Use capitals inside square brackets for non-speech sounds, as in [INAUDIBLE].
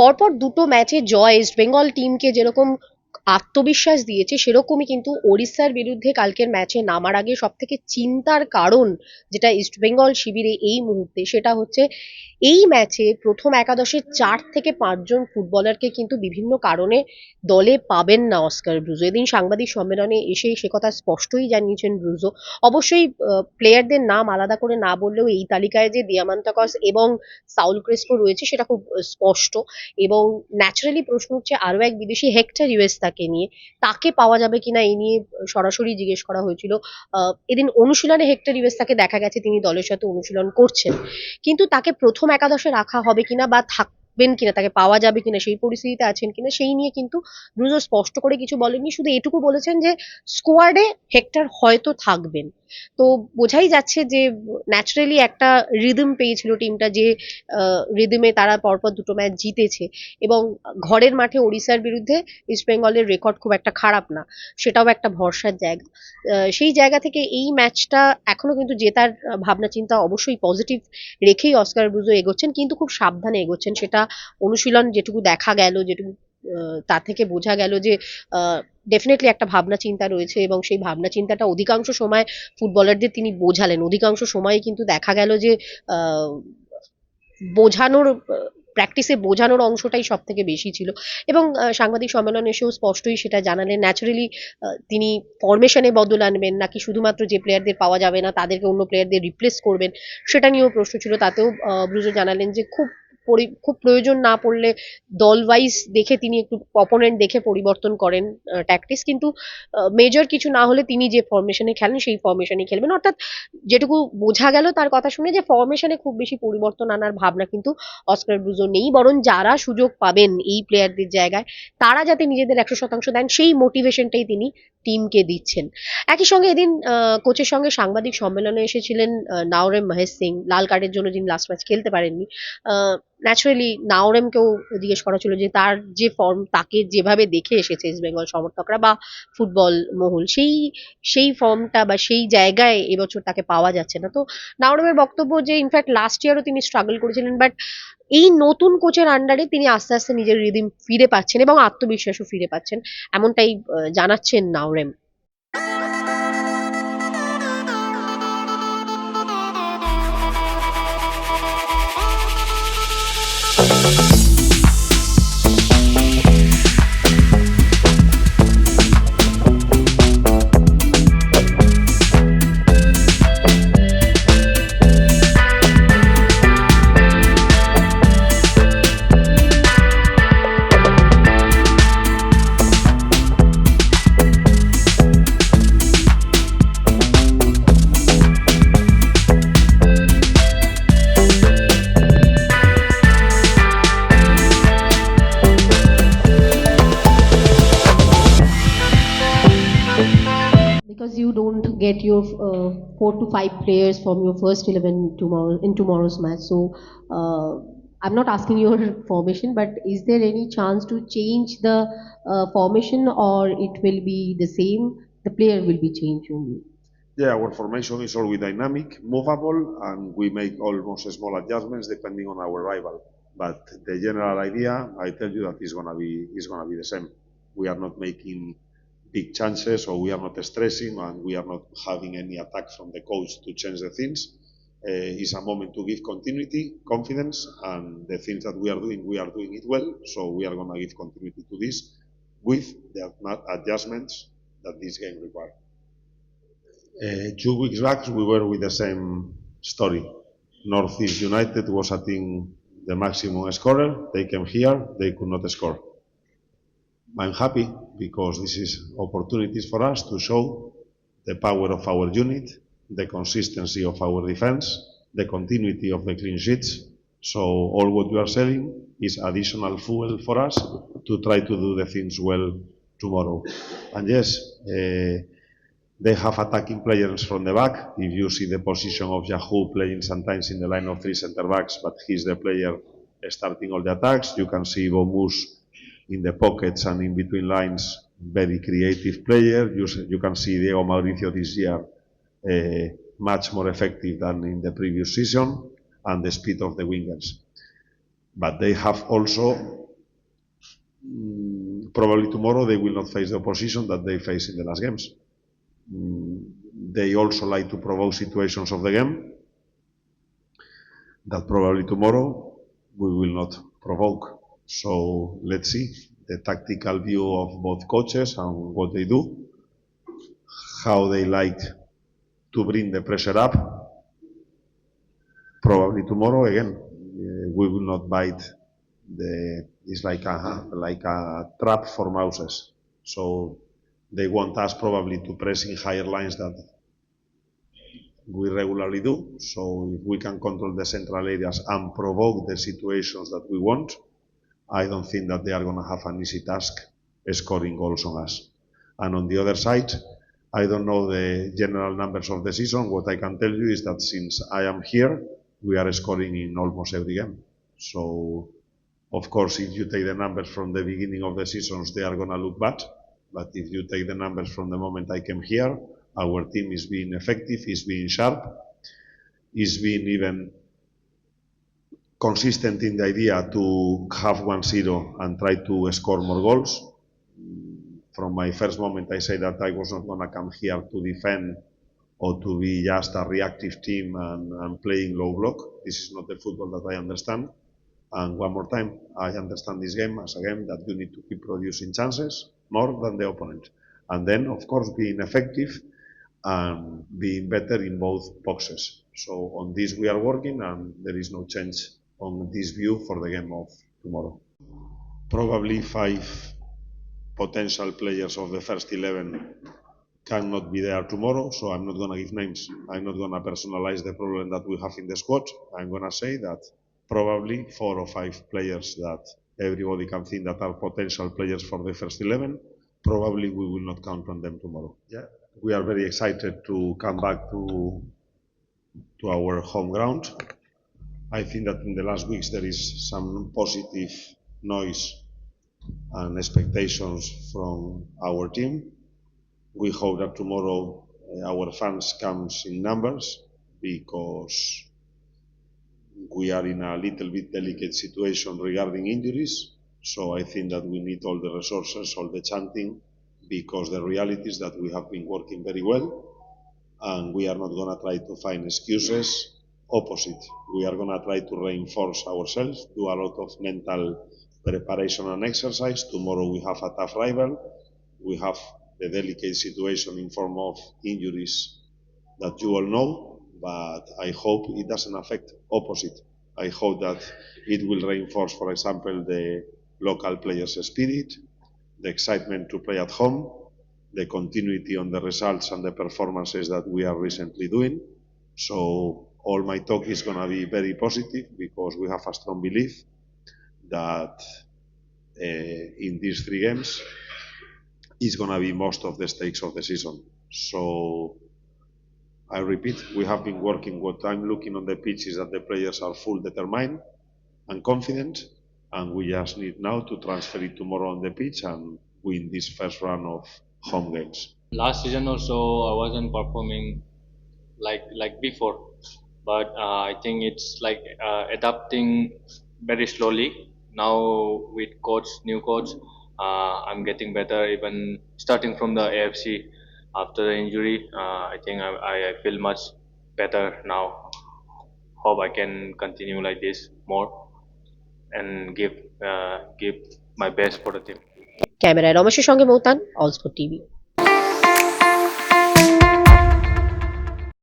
পরপর দুটো ম্যাচে জয় ইস্ট বেঙ্গল টিমকে যেরকম আত্মবিশ্বাস দিয়েছে, সেরকমই কিন্তু ওড়িশার বিরুদ্ধে কালকের ম্যাচে নামার আগে সব থেকে চিন্তার কারণ যেটা ইস্ট বেঙ্গল শিবিরে এই মুহূর্তে, সেটা হচ্ছে এই ম্যাচে প্রথম একাদশে চার থেকে পাঁচজন ফুটবলারকে কিন্তু বিভিন্ন কারণে দলে পাবেন না অস্কার ব্রুজো। এদিন সাংবাদিক সম্মেলনে এসে সে কথা স্পষ্টই জানিয়েছেন ব্রুজো। অবশ্যই প্লেয়ারদের নাম আলাদা করে না বললেও এই তালিকায় যে দিয়ামান্তাকস এবং সাউল ক্রেসপো রয়েছে, সেটা খুব স্পষ্ট। এবং ন্যাচারালি প্রশ্ন হচ্ছে আরও এক বিদেশি হেক্টর ইউএস তাকে নিয়ে। তাকে পাওয়া যাবে কিনা এই নিয়ে সরাসরি জিজ্ঞেস করা হয়েছিল। এদিন অনুশীলনে হেক্টর ইউএস তাকে দেখা গেছে, তিনি দলের সাথে অনুশীলন করছেন। কিন্তু তাকে প্রথম একাদশে রাখা হবে কিনা বা থাকবেন কিনা, তাকে পাওয়া যাবে কিনা, সেই পরিস্থিতিতে আছেন কিনা, সেই নিয়ে কিন্তু ব্রুজো স্পষ্ট করে কিছু বলেননি। শুধু এটুকু বলেছেন যে স্কোয়াডে হেক্টর হয়তো থাকবেন। তো বোঝাই যাচ্ছে যে ন্যাচারালি একটা রিদম পেয়েছিল টিমটা যে রিদমে তারা পরপর দুটো ম্যাচ জিতেছে। এবং ঘরের মাঠে ওড়িশার বিরুদ্ধে ইস্ট বেঙ্গলের রেকর্ড খুব একটা খারাপ না, সেটাও একটা ভরসার জায়গা। সেই জায়গা থেকে এই ম্যাচটা এখনও কিন্তু জেতার ভাবনা চিন্তা অবশ্যই পজিটিভ রেখেই অস্কার ব্রুজো এগোচ্ছেন, কিন্তু খুব সাবধানে এগোচ্ছেন। সেটা অনুশীলন যেটুকু দেখা গেল, যেটুকু তা থেকে বোঝা গেল যে ডেফিনেটলি একটা ভাবনা চিন্তা রয়েছে এবং সেই ভাবনা চিন্তাটা অধিকাংশ সময় ফুটবলারদের তিনি বোঝালেন। অধিকাংশ সময় কিন্তু দেখা গেল যে বোঝানোর প্র্যাকটিসে বোঝানোর অংশটাই সব থেকে বেশি ছিল। এবং সাংবাদিক সম্মেলনে এসেও স্পষ্টই সেটা জানালেন। ন্যাচারালি তিনি ফরমেশনে বদল আনবেন নাকি শুধুমাত্র যে প্লেয়ারদের পাওয়া যাবে না, তাদেরকে অন্য প্লেয়ারদের রিপ্লেস করবেন, সেটা নিয়েও প্রশ্ন ছিল। তাতেও ব্রুজো জানালেন যে খুব পরি- খুব প্রয়োজন না পড়লে দল ওয়াইজ দেখে তিনি একটু অপোনেন্ট দেখে পরিবর্তন করেন ট্যাকটিস কিন্তু মেজর কিছু না হলে তিনি যে ফরমেশনে খেলেন, সেই ফরমেশনে খেলবেন। অর্থাৎ যেটুকু বোঝা গেল তার কথা শুনে যে ফরমেশনে খুব বেশি পরিবর্তন আনার ভাবনা কিন্তু অস্কার ব্রুজো নেই। বরং যারা সুযোগ পাবেন এই প্লেয়ারদের জায়গায়, তারা যাতে নিজেদের একশো শতাংশ দেন, সেই মোটিভেশনটাই তিনি টিমকে দিচ্ছেন। একই সঙ্গে এদিন কোচের সঙ্গে সাংবাদিক সম্মেলনে এসেছিলেন নাওরেম মহেশ সিং। লাল কার্ডের জন্য যিনি লাস্ট ম্যাচ খেলতে পারেননি ন্যাচারালি নাওরেমকেও জিজ্ঞেস করা ছিল যে তার যে ফর্ম তাকে যেভাবে দেখে এসেছে ইস্ট বেঙ্গল সমর্থকরা বা ফুটবল মহল, সেই সেই ফর্মটা বা সেই জায়গায় এবছর তাকে পাওয়া যাচ্ছে না। তো নাওরেমের বক্তব্য যে ইনফ্যাক্ট লাস্ট ইয়ারও তিনি স্ট্রাগল করেছিলেন বাট এই নতুন কোচের আন্ডারে তিনি আস্তে আস্তে নিজের রিদিম ফিরে পাচ্ছেন এবং আত্মবিশ্বাসও ফিরে পাচ্ছেন। এমনটাই জানাচ্ছেন Naorem. Get your uh, four to five players from your first 11 tomorrow in tomorrow's match so uh, i'm not asking your [LAUGHS] formation but is there any chance to change the uh, formation or it will be the same the player will be changed only Yeah, our formation is always dynamic, movable, and we make almost small adjustments depending on our rival. But the general idea, I tell you that is gonna be is gonna be the same. We are not making big chances, or we are not stressing, and we are not having any attack from the coach to change the things. Uh, it's a moment to give continuity, confidence, and the things that we are doing, we are doing it well. So we are gonna give continuity to this with the adjustments that this game requires. Uh, two weeks back, we were with the same story. Northeast United was, I think, the maximum scorer. They came here, they could not score. I'm happy because this is opportunities for us to show the power of our unit, the consistency of our defense, the continuity of the clean sheets. So all what you are selling is additional fuel for us to try to do the things well tomorrow. And yes, uh, they have attacking players from the back. If you see the position of Yahoo playing sometimes in the line of three centre backs, but he's the player starting all the attacks. You can see Bomus in the pockets and in between lines, very creative player. You, you can see Diego Mauricio this year uh, much more effective than in the previous season, and the speed of the wingers. But they have also mm, probably tomorrow they will not face the opposition that they face in the last games. Mm, they also like to provoke situations of the game that probably tomorrow we will not provoke. So let's see the tactical view of both coaches and what they do, how they like to bring the pressure up. Probably tomorrow again, uh, we will not bite the. It's like a like a trap for mouses. So they want us probably to press in higher lines that we regularly do. So if we can control the central areas and provoke the situations that we want, I don't think that they are going to have an easy task scoring goals on us. And on the other side, I don't know the general numbers of the season. What I can tell you is that since I am here, we are scoring in almost every game. So, of course, if you take the numbers from the beginning of the seasons, they are going to look bad. But if you take the numbers from the moment I came here, our team is being effective, is being sharp, is being even consistent in the idea to have 1-0 and try to score more goals. From my first moment, I say that I was not going to come here to defend or to be just a reactive team and, and playing low block. This is not the football that I understand. And one more time, I understand this game as a game that you need to keep producing chances more than the opponent. And then, of course, being effective and being better in both boxes. So on this we are working and there is no change on this view for the game of tomorrow. Probably five potential players of the first 11 cannot be there tomorrow, so I'm not going to give names. I'm not going to personalize the problem that we have in the squad. I'm going to say that probably four or five players that everybody can think that are potential players for the first 11, probably we will not count on them tomorrow. Yeah, we are very excited to come back to to our home ground. I think that in the last weeks there is some positive noise and expectations from our team. We hope that tomorrow uh, our fans comes in numbers because we are in a little bit delicate situation regarding injuries. So I think that we need all the resources, all the chanting, because the reality is that we have been working very well and we are not going to try to find excuses. Opposite, we are going to try to reinforce ourselves, do a lot of mental preparation and exercise. Tomorrow we have a tough rival. We have the delicate situation in form of injuries that you all know, but I hope it doesn't affect opposite. I hope that it will reinforce, for example, the local players' spirit, the excitement to play at home, the continuity on the results and the performances that we are recently doing. So all my talk is going to be very positive because we have a strong belief that uh, in these three games is going to be most of the stakes of the season. So I repeat, we have been working. What I'm looking on the pitch is that the players are full determined and confident, and we just need now to transfer it tomorrow on the pitch and win this first run of home games. last season also I wasn't performing like like before, but uh, I think it's like uh, adapting very slowly. Now with coach, new coach, uh, I'm getting better. Even starting from the AFC after the injury, uh, I think I, I I feel much better now. Hope I can continue like this more and give uh, give my best for the team. ক্যামেরায় রমেশের সঙ্গে মৌতান all sport TV